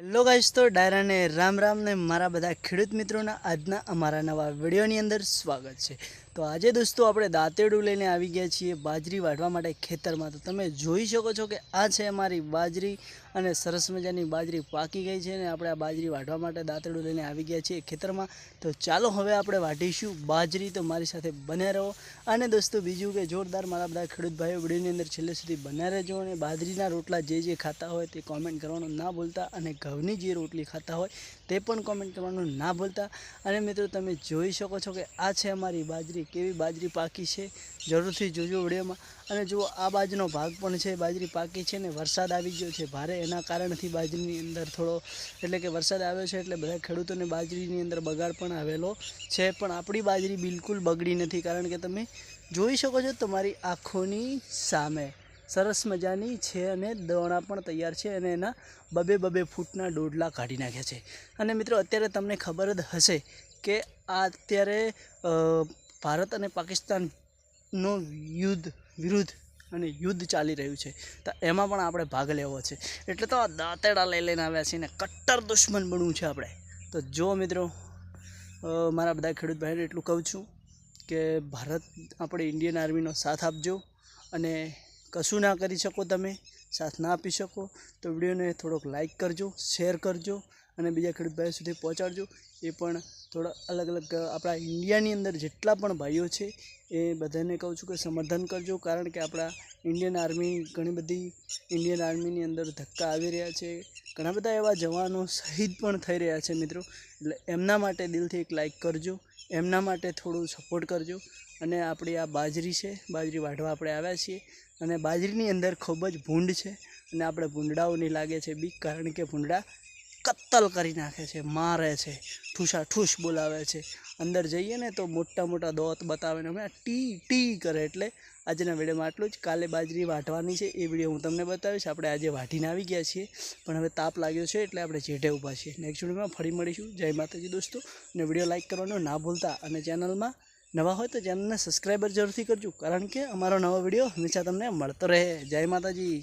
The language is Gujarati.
હેલો ગાઈસ તો ડાયરાને રામ રામ ને મારા બધા ખેડૂત મિત્રોના આજના અમારા નવા વિડીયોની અંદર સ્વાગત છે. તો આજે દોસ્તો આપણે દાંતેડું લઈને આવી ગયા છીએ બાજરી વાઢવા માટે ખેતરમાં. તો તમે જોઈ શકો છો કે આ છે અમારી બાજરી અને સરસ મજાની બાજરી પાકી ગઈ છે ને આપણે આ બાજરી વાઢવા માટે દાંતેડું લઈને આવી ગયા છીએ ખેતરમાં. તો ચાલો હવે આપણે વાઢીશું બાજરી. તો મારી સાથે બન્યા રહો. અને દોસ્તો બીજું કે જોરદાર મારા બધા ખેડૂત ભાઈઓ વિડીયોની અંદર છેલ્લે સુધી બન્યા રહેજો અને બાજરીના રોટલા જે જે ખાતા હોય તે કોમેન્ટ કરવાનું ના ભૂલતા અને ઘઉંની જે રોટલી ખાતા હોય તે પણ કોમેન્ટ કરવાનું ના ભૂલતા. અને મિત્રો, તમે જોઈ શકો છો કે આ છે અમારી બાજરી. કેવી બાજરી પાકી છે? જરૂરથી જોજો વિડીયોમાં. અને જુઓ, આ બાજનો ભાગ પણ છે, બાજરી પાકી છે ને વરસાદ આવી ગયો છે. ભારે એના કારણથી બાજરીની અંદર થોડો, એટલે કે વરસાદ આવ્યો છે એટલે બધા ખેડૂતોને બાજરીની અંદર બગાડ પણ આવેલો છે. પણ આપણી બાજરી બિલકુલ બગડી નથી. કારણ કે તમે જોઈ શકો છો તમારી આંખોની સામે. સરસ મજાની છે અને દોણા પણ તૈયાર છે અને એના બબે બબે ફૂટના ડોડલા કાઢી નાખ્યા છે. અને મિત્રો, અત્યારે તમને ખબર જ હશે કે આ અત્યારે ભારત અને પાકિસ્તાનનો યુદ્ધ વિરુદ્ધ અને યુદ્ધ ચાલી રહ્યું છે. તો એમાં પણ આપણે ભાગ લેવો છે. એટલે તો આ દાંતેડા લઈ લઈને આવ્યા છીએ ને કટ્ટર દુશ્મન બનવું છે આપણે. તો જો મિત્રો મારા બધા ખેડૂત ભાઈને એટલું કહું છું કે ભારત, આપણે ઇન્ડિયન આર્મીનો સાથ આપજો અને કશું ના કરી શકો તમે, સાથ ના આપી શકો, તો વિડીયોને થોડોક લાઇક કરજો શેર કરજો અને બીજા ખેડૂત ભાઈઓ સુધી પહોંચાડજો. એ પણ થોડા અલગ અલગ, આપણા ઇન્ડિયાની અંદર જેટલા પણ ભાઈઓ છે, એ બધાને કહું છું કે સમર્થન કરજો, કારણ કે આપણા ઇન્ડિયન આર્મી ઘણી બધી ઇન્ડિયન આર્મીની અંદર ધક્કા આવી રહ્યા છે. ઘણા બધા એવા જવાનો શહીદ પણ થઈ રહ્યા છે મિત્રો. એટલે એમના માટે દિલથી એક લાઇક કરજો, એમના માટે થોડું સપોર્ટ કરજો. અને આપણી આ બાજરી છે, બાજરી વાઢવા આપણે આવ્યા છીએ. અને બાજરીની અંદર ખૂબ જ ભૂંડ છે અને આપણે ભૂંડડાઓની લાગે છે બીક કારણ કે ભૂંડડા કત્તલ કરી નાખે છે, મારે છે ઠૂસા ઠૂસ બોલાવે છે. અંદર જઈએ ને તો મોટા મોટા દોત બતાવે ને હમણાં ટી ટી કરે એટલે આજના વિડીયોમાં આટલું જ. કાલે બાજરી વાઢવાની છે એ વીડિયો હું તમને બતાવીશ. આપણે આજે વાઢીને આવી ગયા છીએ, પણ હવે તાપ લાગ્યો છે એટલે આપણે જેઠે ઊભા છીએ. નેક્સ્ટ વિડીયોમાં ફરી મળીશું. જય માતાજી દોસ્તો. અને વીડિયો લાઇક કરવાનો ના ભૂલતા. અને ચેનલમાં નવા હોય તો ચેનલને સબસ્ક્રાઈબર જરૂરથી કરજો. કારણ કે અમારો નવો વીડિયો હંમેશા તમને મળતો રહે. જય માતાજી.